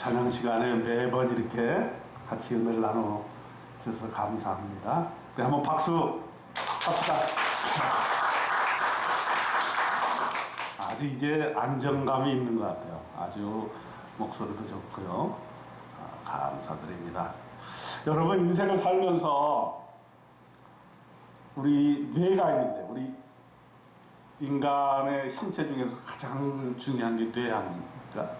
찬양 시간에 매번 이렇게 같이 은혜를 나눠 주셔서 감사합니다. 네, 한번 박수 합시다. 아주 이제 안정감이 있는 것 같아요. 아주 목소리도 좋고요. 아, 감사드립니다. 여러분 인생을 살면서 우리 뇌가 있는데 우리 인간의 신체 중에서 가장 중요한 게 뇌 아닙니까?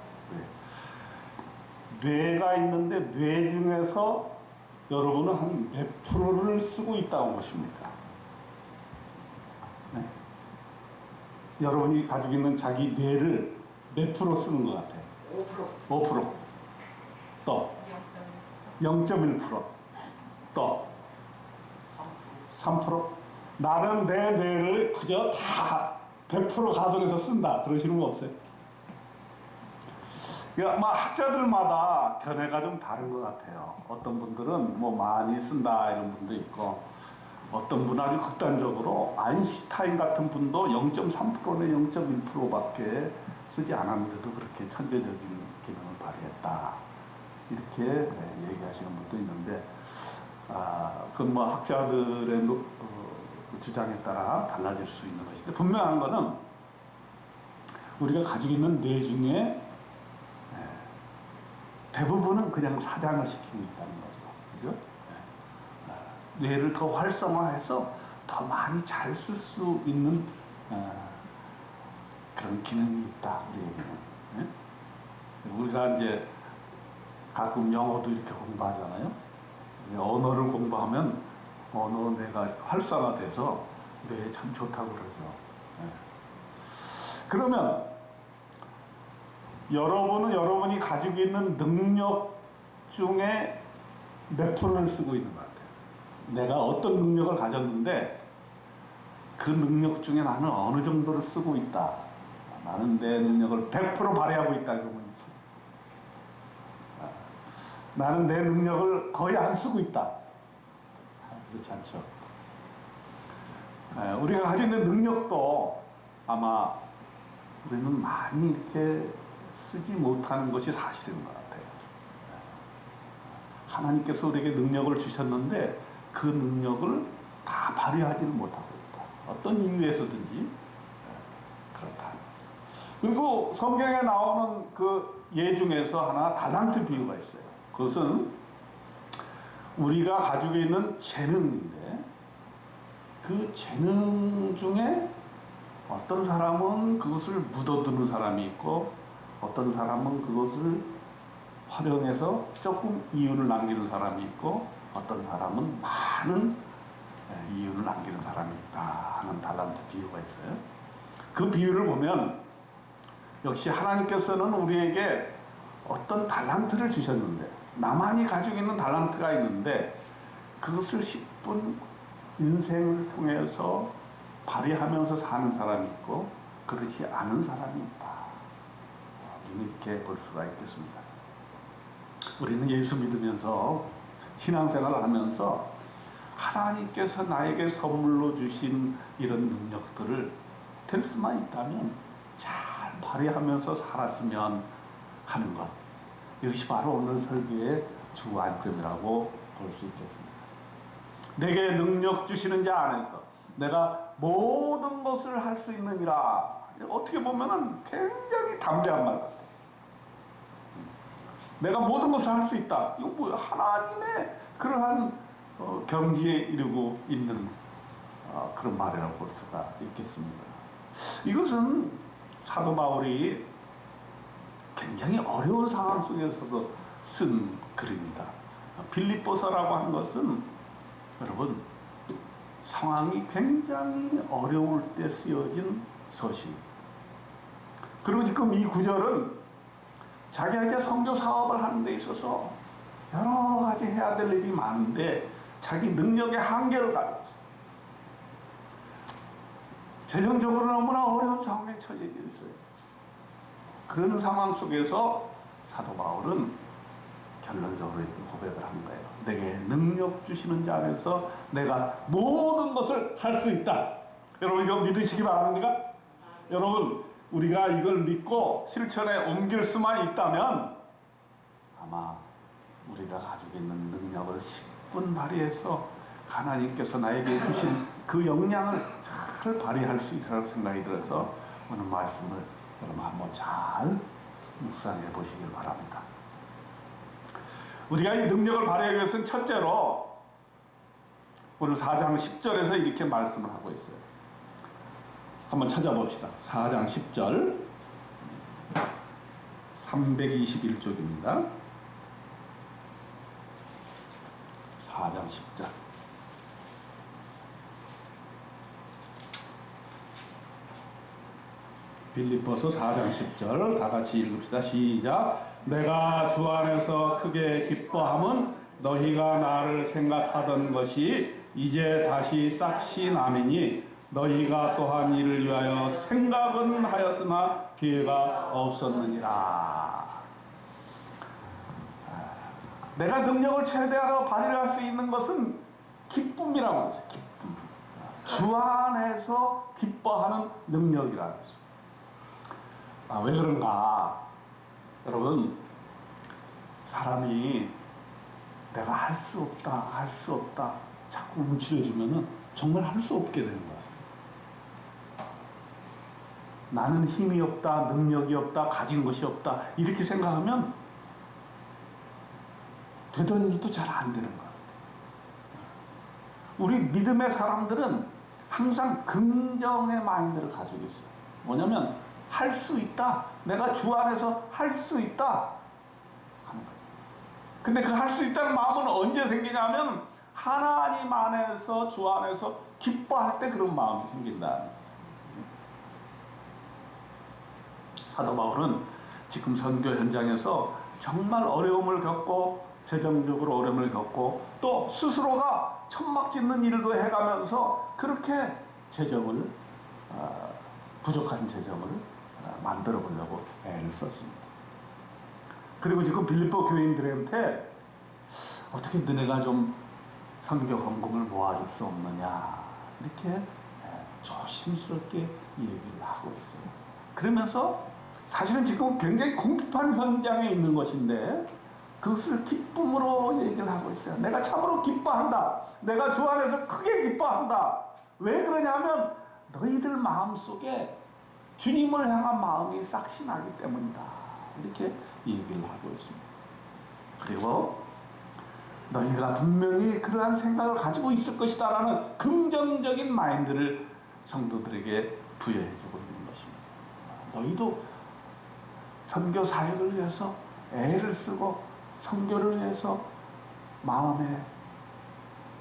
뇌. 뇌가 있는데 뇌 중에서 여러분은 한 몇 프로를 쓰고 있다고 보십니까? 네? 여러분이 가지고 있는 자기 뇌를 몇 프로 쓰는 것 같아요? 5% 5%. 또 0.1%. 또 3%. 나는 내 뇌를 그저 다 100% 가동해서 쓴다. 그러시는 분 없어요? 그러니까 막 학자들마다 견해가 좀 다른 것 같아요. 어떤 분들은 뭐 많이 쓴다 이런 분도 있고 어떤 분은 아주 극단적으로 아인슈타인 같은 분도 0.3%내 0.1%밖에 쓰지 않았는데도 그렇게 천재적인 기능을 발휘했다. 이렇게 네, 얘기하시는 분도 있는데 아, 그건 뭐 학자들의 노- 어, 그 주장에 따라 달라질 수 있는 것인데 분명한 거는 우리가 가지고 있는 뇌 중에 예, 대부분은 그냥 사장을 시키고 있다는 거죠. 그죠? 예. 아, 뇌를 더 활성화해서 더 많이 잘 쓸 수 있는 어, 그런 기능이 있다. 우리에게는. 예? 우리가 이제 가끔 영어도 이렇게 공부하잖아요. 언어를 공부하면 언어 뇌가 활성화돼서 뇌에 참 좋다고 그러죠. 예. 그러면 여러분은 여러분이 가지고 있는 능력 중에 몇 프로를 쓰고 있는 것 같아요. 내가 어떤 능력을 가졌는데 그 능력 중에 나는 어느 정도를 쓰고 있다. 나는 내 능력을 100% 발휘하고 있다. 그러면 나는 내 능력을 거의 안 쓰고 있다. 아, 그렇지 않죠. 아, 우리가 가지고 있는 능력도 아마 우리는 많이 이렇게 쓰지 못하는 것이 사실인 것 같아요. 하나님께서 우리에게 능력을 주셨는데 그 능력을 다 발휘하지는 못하고 있다. 어떤 이유에서든지 그렇다. 그리고 성경에 나오는 그 예 중에서 하나 달란트 비유가 있어요. 그것은 우리가 가지고 있는 재능인데 그 재능 중에 어떤 사람은 그것을 묻어두는 사람이 있고 어떤 사람은 그것을 활용해서 조금 이윤을 남기는 사람이 있고 어떤 사람은 많은 예, 이윤을 남기는 사람이 있다 하는 달란트 비유가 있어요. 그 비유를 보면 역시 하나님께서는 우리에게 어떤 달란트를 주셨는데 나만이 가지고 있는 달란트가 있는데 그것을 10분 인생을 통해서 발휘하면서 사는 사람이 있고 그렇지 않은 사람이 있다. 이렇게 볼 수가 있겠습니다. 우리는 예수 믿으면서 신앙생활을 하면서 하나님께서 나에게 선물로 주신 이런 능력들을 될 수만 있다면 잘 발휘하면서 살았으면 하는 것. 이것이 바로 오늘 설교의 주안점이라고 볼 수 있겠습니다. 내게 능력 주시는 자 안에서 내가 모든 것을 할 수 있느니라. 어떻게 보면은 굉장히 담대한 말. 내가 모든 것을 할 수 있다. 이거 뭐야? 하나님의 그러한 어, 경지에 이르고 있는 어, 그런 말이라고 볼 수가 있겠습니다. 이것은 사도 바울이 굉장히 어려운 상황 속에서도 쓴 글입니다. 빌립보서라고 한 것은 여러분 상황이 굉장히 어려울 때 쓰여진 서신. 그리고 지금 이 구절은 이제 선교 사업을 하는 데 있어서 여러 가지 해야 될 일이 많은데 자기 능력의 한계를 가졌어. 재정적으로 너무나 어려운 상황에 처해 있어요. 그런 상황 속에서 사도 바울은 결론적으로 이렇게 고백을 한 거예요. 내게 능력 주시는 자 안에서 내가 모든 것을 할 수 있다. 여러분 이거 믿으시기 바랍니까? 여러분 우리가 이걸 믿고 실천에 옮길 수만 있다면 아마 우리가 가지고 있는 능력을 10분 발휘해서 하나님께서 나에게 주신 그 역량을 잘 발휘할 수 있을 생각이 들어서 오늘 말씀을 여러분 한번 잘 묵상해 보시길 바랍니다. 우리가 이 능력을 발휘하기 위해서는 첫째로 오늘 4장 10절에서 이렇게 말씀을 하고 있어요. 한번 찾아봅시다. 4장 10절 321쪽입니다. 4장 10절 빌립보서 4장 10절 다 같이 읽읍시다. 시작. 내가 주 안에서 크게 기뻐함은 너희가 나를 생각하던 것이 이제 다시 싹시 남이니 너희가 또한 이를 위하여 생각은 하였으나 기회가 없었느니라. 내가 능력을 최대화로 발휘할 수 있는 것은 기쁨이라고 하죠. 기쁨. 주 안에서 기뻐하는 능력이라는 거죠. 아, 왜 그런가? 여러분, 사람이 내가 할 수 없다, 할 수 없다, 자꾸 움츠려주면은 정말 할 수 없게 되는 거야. 나는 힘이 없다, 능력이 없다, 가진 것이 없다, 이렇게 생각하면 되던 일도 잘 안 되는 거야. 우리 믿음의 사람들은 항상 긍정의 마인드를 가지고 있어요. 뭐냐면, 할 수 있다. 내가 주 안에서 할 수 있다. 하는 거죠. 근데 그 할 수 있다는 마음은 언제 생기냐면, 하나님 안에서, 주 안에서 기뻐할 때 그런 마음이 생긴다. 사도 바울은 지금 선교 현장에서 정말 어려움을 겪고 재정적으로 어려움을 겪고 또 스스로가 천막 짓는 일도 해가면서 그렇게 재정을 어, 부족한 재정을 어, 만들어 보려고 애를 썼습니다. 그리고 지금 빌립보 교인들한테 어떻게 너네가 좀 선교 헌금을 모아줄 수 없느냐 이렇게 예, 조심스럽게 얘기를 하고 있어요. 그러면서 사실은 지금 굉장히 궁핍한 현장에 있는 것인데 그것을 기쁨으로 얘기를 하고 있어요. 내가 참으로 기뻐한다. 내가 주 안에서 크게 기뻐한다. 왜 그러냐면 너희들 마음 속에 주님을 향한 마음이 싹시 나기 때문이다. 이렇게 얘기를 하고 있습니다. 그리고 너희가 분명히 그러한 생각을 가지고 있을 것이다라는 긍정적인 마인드를 성도들에게 부여해주고 있는 것입니다. 너희도 선교 사역을 위해서 애를 쓰고 선교를 위해서 마음에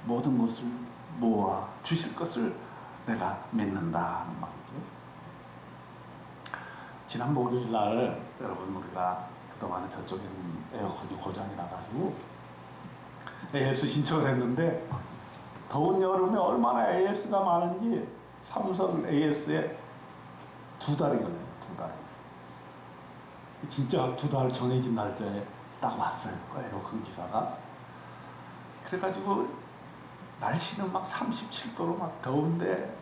모든 것을 모아 주실 것을 내가 믿는다 하는 말이죠. 지난 목요일 날 여러분 우리가 그동안에 저쪽에 에어컨이 고장이 나가지고 AS 신청을 했는데 더운 여름에 얼마나 AS가 많은지 삼성 AS에 두 달이 걸려요. 두 달. 진짜 두달 정해진 날짜에 딱 왔어요. 그 에어컨 기사가. 그래가지고 날씨는 막 37도로 막 더운데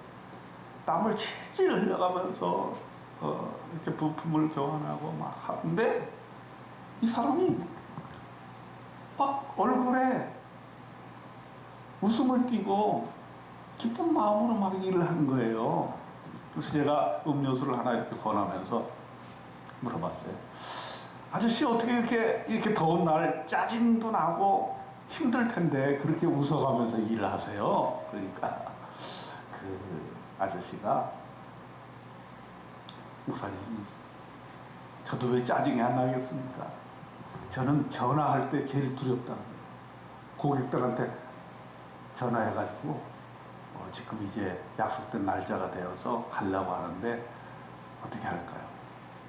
땀을 질질 흘려가면서 어, 이렇게 부품을 교환하고 막 하는데 이 사람이 막 얼굴에 웃음을 띠고 기쁜 마음으로 막 일을 하는 거예요. 그래서 제가 음료수를 하나 이렇게 권하면서 물어봤어요. 아저씨 어떻게 이렇게 이렇게 더운 날 짜증도 나고 힘들 텐데 그렇게 웃어가면서 일을 하세요? 그러니까 그 아저씨가 목사님 저도 왜 짜증이 안 나겠습니까? 저는 전화할 때 제일 두렵다. 고객들한테 전화해가지고 어, 지금 이제 약속된 날짜가 되어서 가려고 하는데 어떻게 할까요?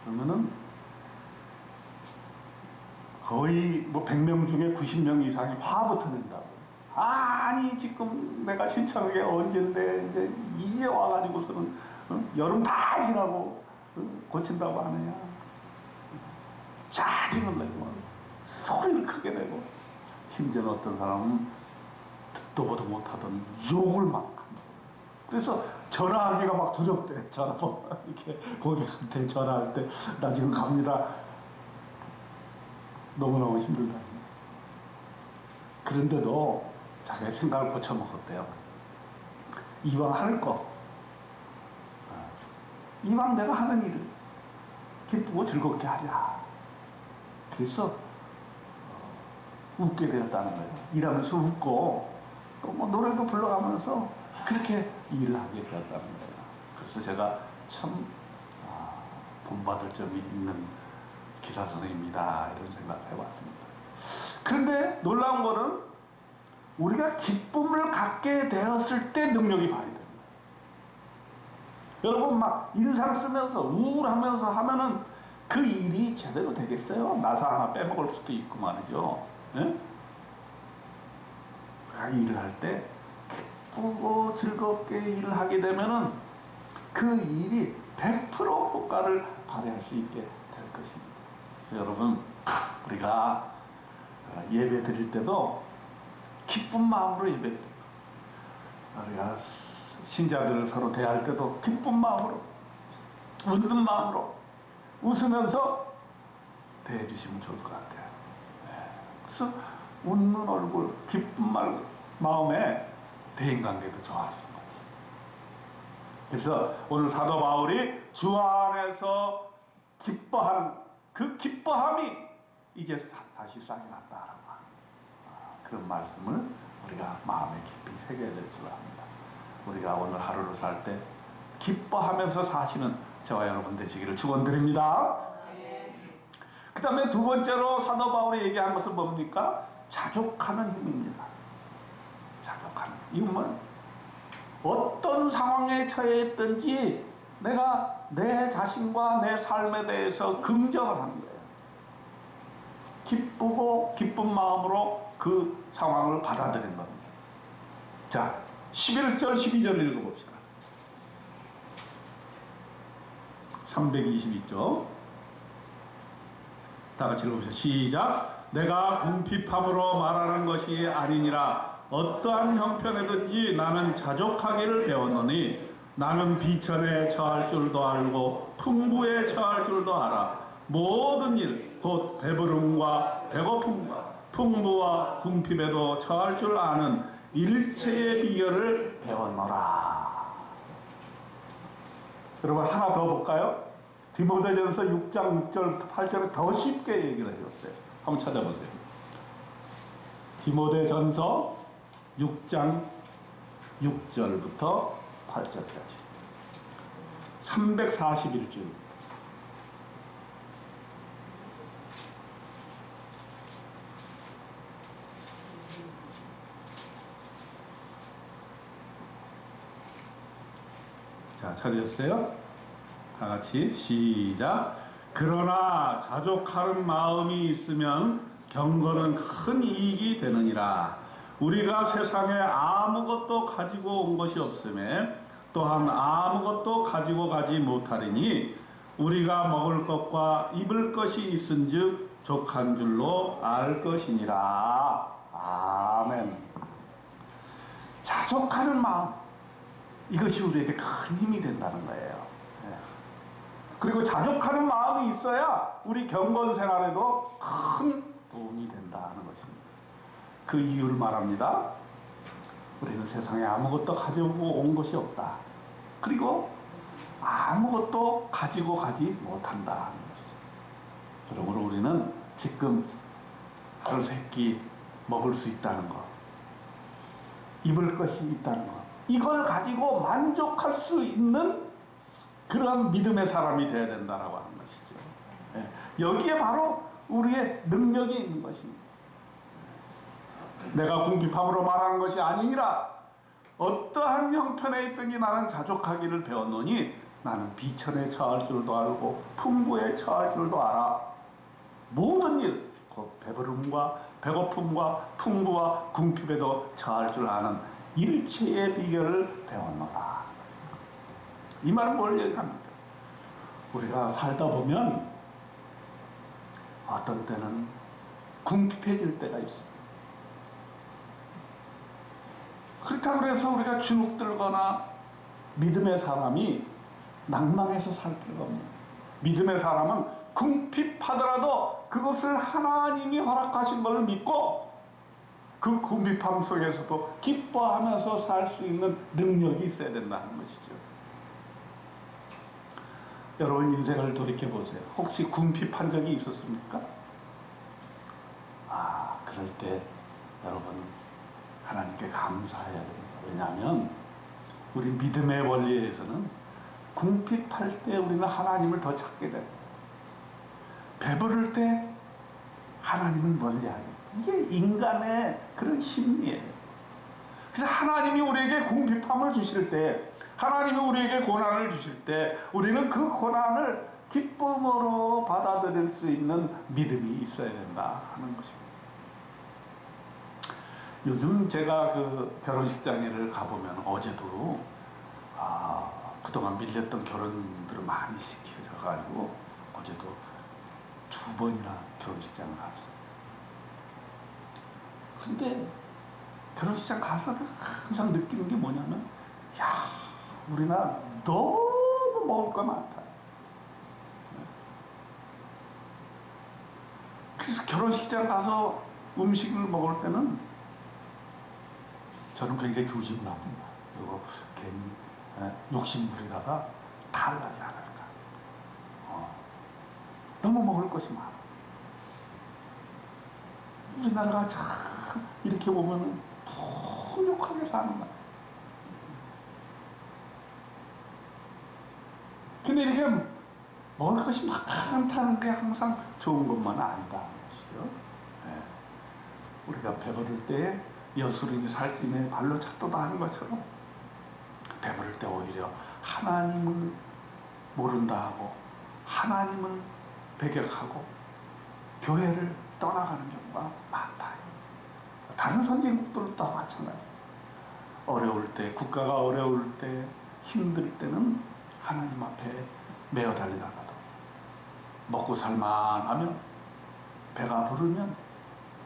그러면은 거의 뭐 100명 중에 90명 이상이 화부터 낸다고. 아니 지금 내가 신청한 게 언젠데 이제 이제 와가지고서는 어? 여름 다 지나고 어? 고친다고 하느냐. 짜증을 내고 소리를 크게 내고 심지어 어떤 사람은 듣도 보도 못하던 욕을 막. 그래서 전화하기가 막 두렵대. 전화 이렇게 고객한테 전화할 때 나 지금 갑니다. 너무너무 힘들다. 그런데도 자기 생각을 고쳐먹었대요. 이왕 할 거, 어, 이왕 내가 하는 일을 기쁘고 즐겁게 하자. 그래서 어, 웃게 되었다는 거예요. 일하면서 웃고 또 뭐 노래도 불러가면서 그렇게 일을 하게 되었다는 거예요. 그래서 제가 참 아, 본받을 점이 있는 기사 선생입니다. 이런 생각을 해봤습니다. 그런데 놀라운 거는 우리가 기쁨을 갖게 되었을 때 능력이 발휘됩니다. 여러분 막 인상 쓰면서 우울하면서 하면은 그 일이 제대로 되겠어요? 나사 하나 빼먹을 수도 있고 말이죠. 예? 그 일을 할 때 기쁘고 즐겁게 일을 하게 되면은 그 일이 100% 효과를 발휘할 수 있게 될 것입니다. 그래서 여러분 우리가 예배 드릴 때도 기쁜 마음으로 예배 드립니다. 우리가 신자들을 서로 대할 때도 기쁜 마음으로 웃는 마음으로 웃으면서 대해 주시면 좋을 것 같아요. 네. 그래서 웃는 얼굴, 기쁜 말, 마음에 대인관계도 좋아지는 거죠. 그래서 오늘 사도 바울이 주 안에서 기뻐하는 그 기뻐함이 이제 사- 다시 싹이 났다라고 아, 그런 말씀을 우리가 마음에 깊이 새겨야 될 줄 압니다. 우리가 오늘 하루를 살 때 기뻐하면서 사시는 저와 여러분 되시기를 축원드립니다. 그 다음에 두 번째로 사도 바울이 얘기한 것은 뭡니까? 자족하는 힘입니다. 이건 뭐 어떤 상황에 처해 있든지 내가 내 자신과 내 삶에 대해서 긍정을 하는 거예요. 기쁘고 기쁜 마음으로 그 상황을 받아들인 겁니다. 자, 11절, 12절 읽어봅시다. 322쪽. 다 같이 읽어보세요. 시작. 내가 궁핍함으로 말하는 것이 아니니라. 어떠한 형편에든지 나는 자족하기를 배웠노니 나는 비천에 처할 줄도 알고 풍부에 처할 줄도 알아. 모든 일, 곧 배부름과 배고픔과 풍부와 궁핍에도 처할 줄 아는 일체의 비결을 배웠노라. 여러분 하나 더 볼까요? 디모데전서 6장 6절 8절에 더 쉽게 얘기를 해줬어요. 한번 찾아보세요. 디모데전서 6장 6절부터 8절까지 341줄 자, 찾으셨어요? 다 같이 시작. 그러나 자족하는 마음이 있으면 경건은 큰 이익이 되느니라. 우리가 세상에 아무것도 가지고 온 것이 없음에 또한 아무것도 가지고 가지 못하리니 우리가 먹을 것과 입을 것이 있은즉 족한 줄로 알 것이니라. 아멘. 자족하는 마음. 이것이 우리에게 큰 힘이 된다는 거예요. 예. 그리고 자족하는 마음이 있어야 우리 경건 생활에도 큰 도움이 된다는. 그 이유를 말합니다. 우리는 세상에 아무것도 가지고 온 것이 없다. 그리고 아무것도 가지고 가지 것이죠. 그러므로 우리는 지금 하루 세끼 먹을 수 있다는 것, 입을 것이 있다는 것, 이걸 가지고 만족할 수 있는 그런 믿음의 사람이 되어야 된다라고 하는 것이죠. 예, 여기에 바로 우리의 능력이 있는 것입니다. 내가 궁핍함으로 말하는 것이 아니니라 어떠한 형편에 있든지 나는 자족하기를 배웠노니 나는 비천에 처할 줄도 알고 풍부에 처할 줄도 알아 모든 일, 곧 배부름과 배고픔과 풍부와 궁핍에도 처할 줄 아는 일체의 비결을 배웠노라. 이 말은 뭘 얘기합니까? 우리가 살다 보면 어떤 때는 궁핍해질 때가 있습니다. 그렇다고 해서 우리가 주눅 들거나 믿음의 사람이 낭망해서 살 필요가 없는 믿음의 사람은 궁핍하더라도 그것을 하나님이 허락하신 것을 믿고 그 궁핍함 속에서도 기뻐하면서 살 수 있는 능력이 있어야 된다는 것이죠. 여러분 인생을 돌이켜 보세요. 혹시 궁핍한 적이 있었습니까? 아, 그럴 때 여러분 하나님께 감사해야 됩니다. 왜냐하면 우리 믿음의 원리에서는 궁핍할 때 우리는 하나님을 더 찾게 돼요. 배부를 때 하나님을 멀리하게. 이게 인간의 그런 심리예요. 그래서 하나님이 우리에게 궁핍함을 주실 때, 하나님이 우리에게 고난을 주실 때, 우리는 그 고난을 기쁨으로 받아들일 수 있는 믿음이 있어야 된다 하는 것입니다. 요즘 제가 그 결혼식장에를 가보면 어제도 아, 그동안 밀렸던 결혼들을 많이 시켜가지고 어제도 두 번이나 결혼식장을 갔어요. 근데 결혼식장 가서 항상 느끼는 게 뭐냐면 야 우리나라 너무 먹을 거 많다. 그래서 결혼식장 가서 음식을 먹을 때는 저는 굉장히 조심을 합니다. 그리고 괜히 에, 욕심 부리다가 탈나지 않을까. 어. 너무 먹을 것이 많아. 우리나라가 참 이렇게 보면은 풍족하게 사는 거야. 근데 이렇게 먹을 것이 많다는 게 항상 좋은 것만은 아니다. 예. 우리가 배부를 때 여수린이 살찌네 발로 찾도다 하는 것처럼 배부를 때 오히려 하나님을 모른다 하고 하나님을 배격하고 교회를 떠나가는 경우가 많다. 다른 선진국들도 마찬가지. 어려울 때, 국가가 어려울 때, 힘들 때는 하나님 앞에 메어 달리다가도 먹고 살만하면 배가 부르면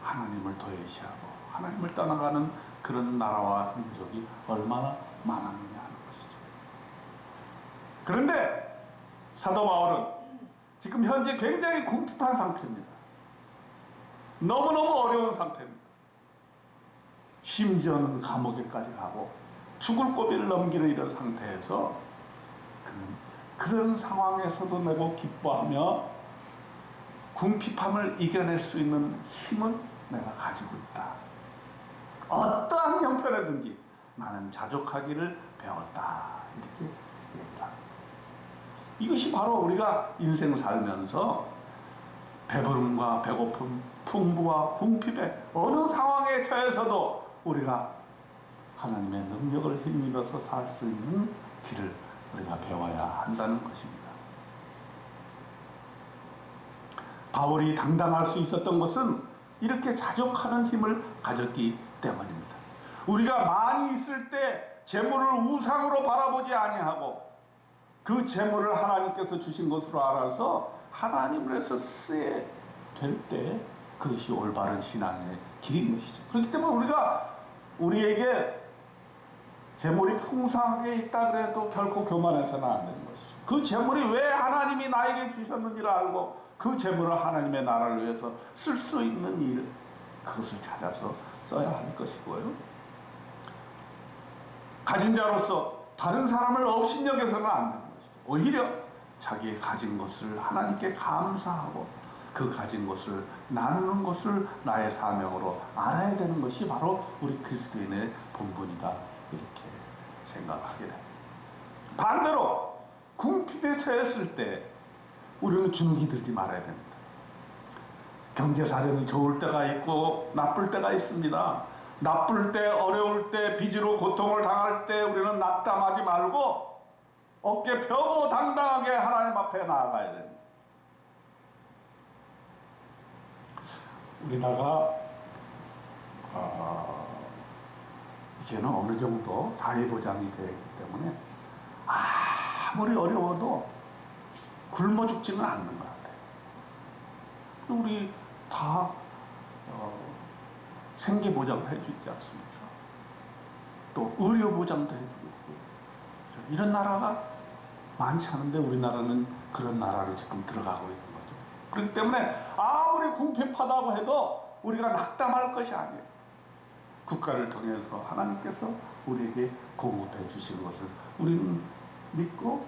하나님을 더 예시하고 하나님을 떠나가는 그런 나라와 민족이 얼마나 많았느냐 하는 것이죠. 그런데 사도 바울은 지금 현재 굉장히 궁핍한 상태입니다. 너무너무 어려운 상태입니다. 심지어는 감옥에까지 가고 죽을 고비를 넘기는 이런 상태에서 그런 상황에서도 내고 기뻐하며 궁핍함을 이겨낼 수 있는 힘을 내가 가지고 있다. 어떠한 형편이든지 나는 자족하기를 배웠다. 이렇게 얘기를 합니다. 이것이 바로 우리가 인생 살면서 배부름과 배고픔, 풍부와 궁핍의 어느 상황에 처해서도 우리가 하나님의 능력을 힘입어서 살 수 있는 길을 우리가 배워야 한다는 것입니다. 바울이 당당할 수 있었던 것은 이렇게 자족하는 힘을 가졌기 때문입니다. 우리가 많이 있을 때 재물을 우상으로 바라보지 아니하고 그 재물을 하나님께서 주신 것으로 알아서 하나님을 해서 쓰게 될 때 그것이 올바른 신앙의 길인 것이죠. 그렇기 때문에 우리가 우리에게 재물이 풍성하게 있다 그래도 결코 교만해서는 안 되는 것이죠. 그 재물이 왜 하나님이 나에게 주셨는지를 알고 그 재물을 하나님의 나라를 위해서 쓸 수 있는 일 그것을 찾아서 써야 할 것이고요. 가진 자로서 다른 사람을 업신여겨서는 안 되는 것이죠. 오히려 자기의 가진 것을 하나님께 감사하고 그 가진 것을 나누는 것을 나의 사명으로 알아야 되는 것이 바로 우리 그리스도인의 본분이다 이렇게 생각하게 됩니다. 반대로 궁핍에 처했을 때 우리는 주눅이 들지 말아야 됩니다. 경제 사정이 좋을 때가 있고 나쁠 때가 있습니다. 나쁠 때 어려울 때 빚으로 고통을 당할 때 우리는 낙담하지 말고 어깨 펴고 당당하게 하나님 앞에 나아가야 됩니다. 우리나라가 어, 이제는 어느 정도 사회보장이 되어 있기 때문에 아무리 어려워도 굶어 죽지는 않는 것 같아요. 우리 다 어, 생계보장을 해주지 않습니까? 또 의료보장도 해주고. 이런 나라가 많지 않은데 우리나라는 그런 나라로 지금 들어가고 있는 거죠. 그렇기 때문에 아무리 궁핍하다고 해도 우리가 낙담할 것이 아니에요. 국가를 통해서 하나님께서 우리에게 공급해 주신 것을 우리는 믿고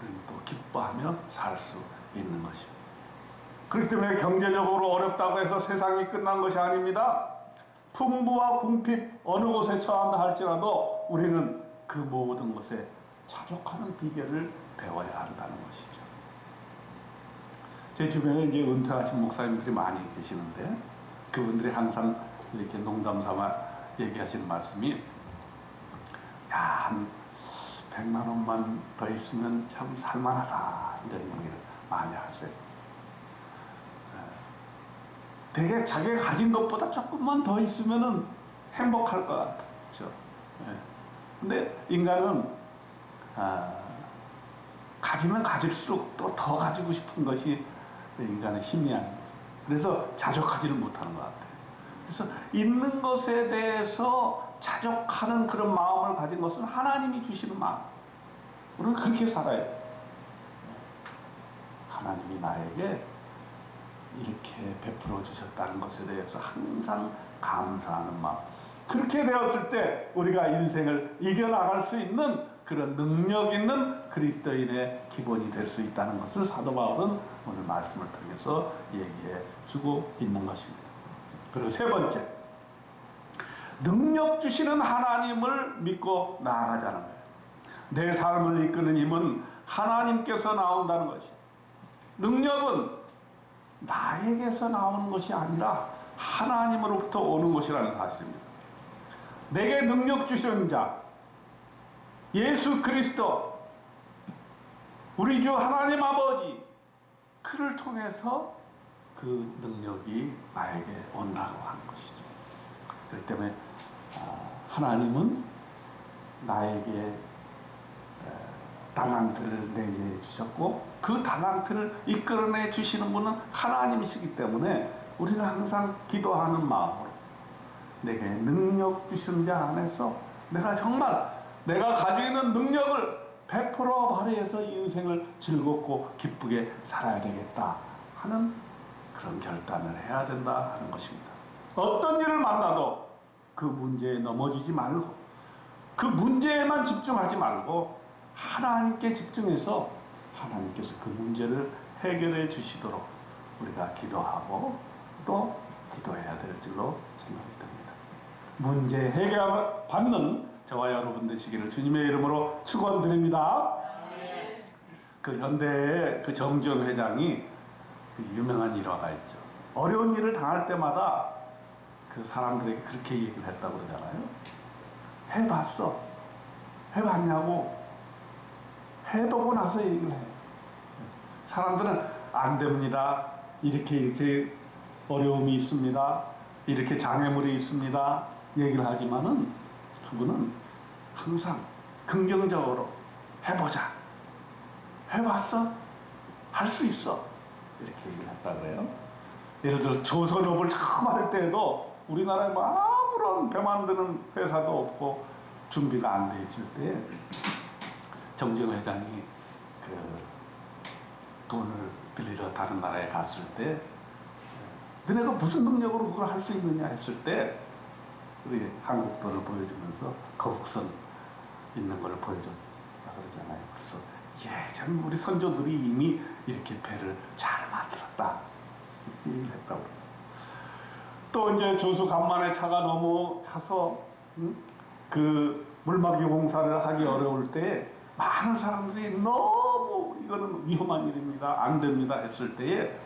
우리는 또 기뻐하며 살 수 있는 것입니다. 그렇기 때문에 경제적으로 어렵다고 해서 세상이 끝난 것이 아닙니다. 풍부와 궁핍 어느 곳에 처한다 할지라도 우리는 그 모든 것에 자족하는 비결을 배워야 한다는 것이죠. 제 주변에 이제 은퇴하신 목사님들이 많이 계시는데 그분들이 항상 이렇게 농담 삼아 얘기하시는 말씀이 야, 한 100만 원만 더 있으면 참 살만하다 이런 얘기를 많이 하세요. 예. 되게 자기가 가진 것보다 조금만 더 있으면은 행복할 것 같죠. 예. 근데 인간은 아, 가지면 가질수록 또 더 가지고 싶은 것이 인간의 심리하는 거죠. 그래서 자족하지를 못하는 것 같아요. 그래서 있는 것에 대해서 자족하는 그런 마음을 가진 것은 하나님이 주시는 마음. 우리는 그렇게 살아야 돼요. 하나님이 나에게 이렇게 베풀어 주셨다는 것에 대해서 항상 감사하는 마음. 그렇게 되었을 때 우리가 인생을 이겨나갈 수 있는 그런 능력 있는 그리스도인의 기본이 될 수 있다는 것을 사도 바울은 오늘 말씀을 통해서 얘기해 주고 있는 것입니다. 그리고 세 번째, 능력 주시는 하나님을 믿고 나아가자는 거예요. 내 삶을 이끄는 힘은 하나님께서 나온다는 것이. 능력은 나에게서 나오는 것이 아니라 하나님으로부터 오는 것이라는 사실입니다. 내게 능력 주시는 자, 예수 그리스도, 우리 주 하나님 아버지, 그를 통해서 그 능력이 나에게 온다고 하는 것이죠. 그렇기 때문에 아, 하나님은 나에게 달란트를 내게 주셨고 그 달란트를 이끌어내 주시는 분은 하나님이시기 때문에 우리는 항상 기도하는 마음으로 내게 능력 주신 자 안에서 내가 정말 내가 가지고 있는 능력을 100% 발휘해서 이 인생을 즐겁고 기쁘게 살아야 되겠다 하는 그런 결단을 해야 된다 하는 것입니다. 어떤 일을 만나도 그 문제에 넘어지지 말고 그 문제에만 집중하지 말고 하나님께 집중해서 하나님께서 그 문제를 해결해 주시도록 우리가 기도하고 또 기도해야 될 줄로 생각이 듭니다. 문제 해결 받는 저와 여러분 되시기를 주님의 이름으로 축원드립니다. 그 현대의 그 정전 회장이 그 유명한 일화가 있죠. 어려운 일을 당할 때마다 그 사람들에게 그렇게 얘기를 했다고 그러잖아요. 해봤어. 해봤냐고. 해보고 나서 얘기를 해. 사람들은 안 됩니다. 이렇게 이렇게 어려움이 있습니다. 이렇게 장애물이 있습니다. 얘기를 하지만은 그분은 항상 긍정적으로 해보자. 해봤어? 할 수 있어. 이렇게 얘기를 했다 그래요. 예를 들어 조선업을 처음 할 때도 우리나라에 뭐 아무런 배 만드는 회사도 없고 준비가 안 돼 있을 때 정정 회장이 그 돈을 빌리러 다른 나라에 갔을 때 너네가 무슨 능력으로 그걸 할 수 있느냐 했을 때 우리 한국 돈을 보여주면서 거북선 있는 걸 보여줬다 그러잖아요. 그래서 예전 우리 선조들이 이미 이렇게 배를 잘 만들었다 이렇게 얘기를 했다고 또 이제 조수 간만에 차가 너무 차서 응? 그 물막이 공사를 하기 어려울 때 많은 사람들이 너무 이거는 위험한 일입니다 안 됩니다 했을 때에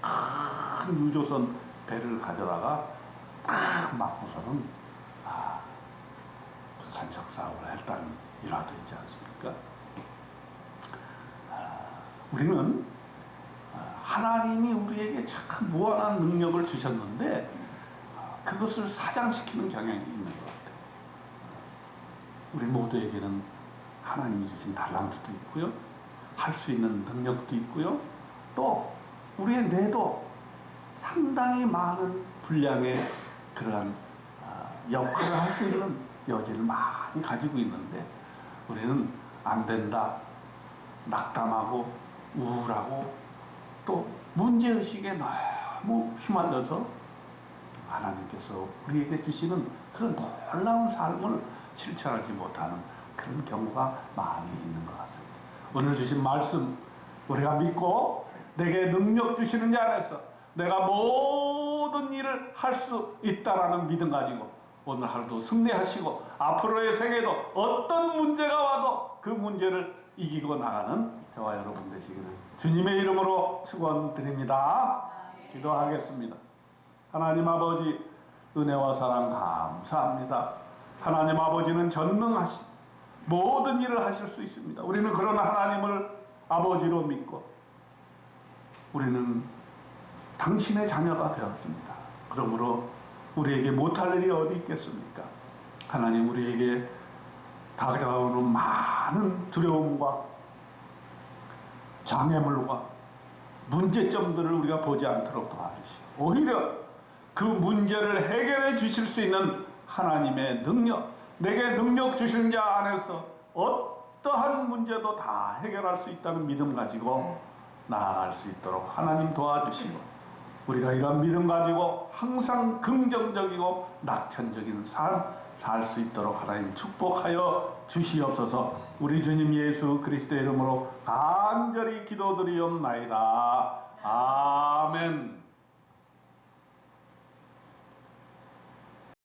큰 유조선 배를 가져다가 딱 맞고서는 아, 그 간척 사업을 했다는 일화도 있지 않습니까? 아, 우리는 아, 하나님이 우리에게 참 무한한 능력을 주셨는데 아, 그것을 사장시키는 경향이 있는 것 같아요. 우리 모두에게는 하나님이 주신 달란트도 있고요. 할 수 있는 능력도 있고요. 또 우리의 뇌도 상당히 많은 분량의 그러한 아, 역할을 할 수 있는 여지를 많이 가지고 있는데 우리는 안 된다, 낙담하고 우울하고 또 문제의식에 너무 휘말려서 하나님께서 우리에게 주시는 그런 놀라운 삶을 실천하지 못하는 그런 경우가 많이 있는 것 같습니다. 오늘 주신 말씀 우리가 믿고 내게 능력 주시는 자 안에서 내가 모든 일을 할 수 있다라는 믿음 가지고 오늘 하루도 승리하시고 앞으로의 생에도 어떤 문제가 와도 그 문제를 이기고 나가는 저와 여러분 되시기를 주님의 이름으로 축원드립니다. 기도하겠습니다. 하나님 아버지 은혜와 사랑 감사합니다. 하나님 아버지는 전능하신 모든 일을 하실 수 있습니다. 우리는 그런 하나님을 아버지로 믿고 우리는 당신의 자녀가 되었습니다. 그러므로 우리에게 못할 일이 어디 있겠습니까? 하나님 우리에게 다가오는 많은 두려움과 장애물과 문제점들을 우리가 보지 않도록 도와주시고 오히려 그 문제를 해결해 주실 수 있는 하나님의 능력 내게 능력 주신 자 안에서 어떠한 문제도 다 해결할 수 있다는 믿음 가지고 나아갈 수 있도록 하나님 도와주시고 우리가 이런 믿음 가지고 항상 긍정적이고 낙천적인 삶 살 수 있도록 하나님 축복하여 주시옵소서. 우리 주님 예수 그리스도의 이름으로 간절히 기도드리옵나이다. 아멘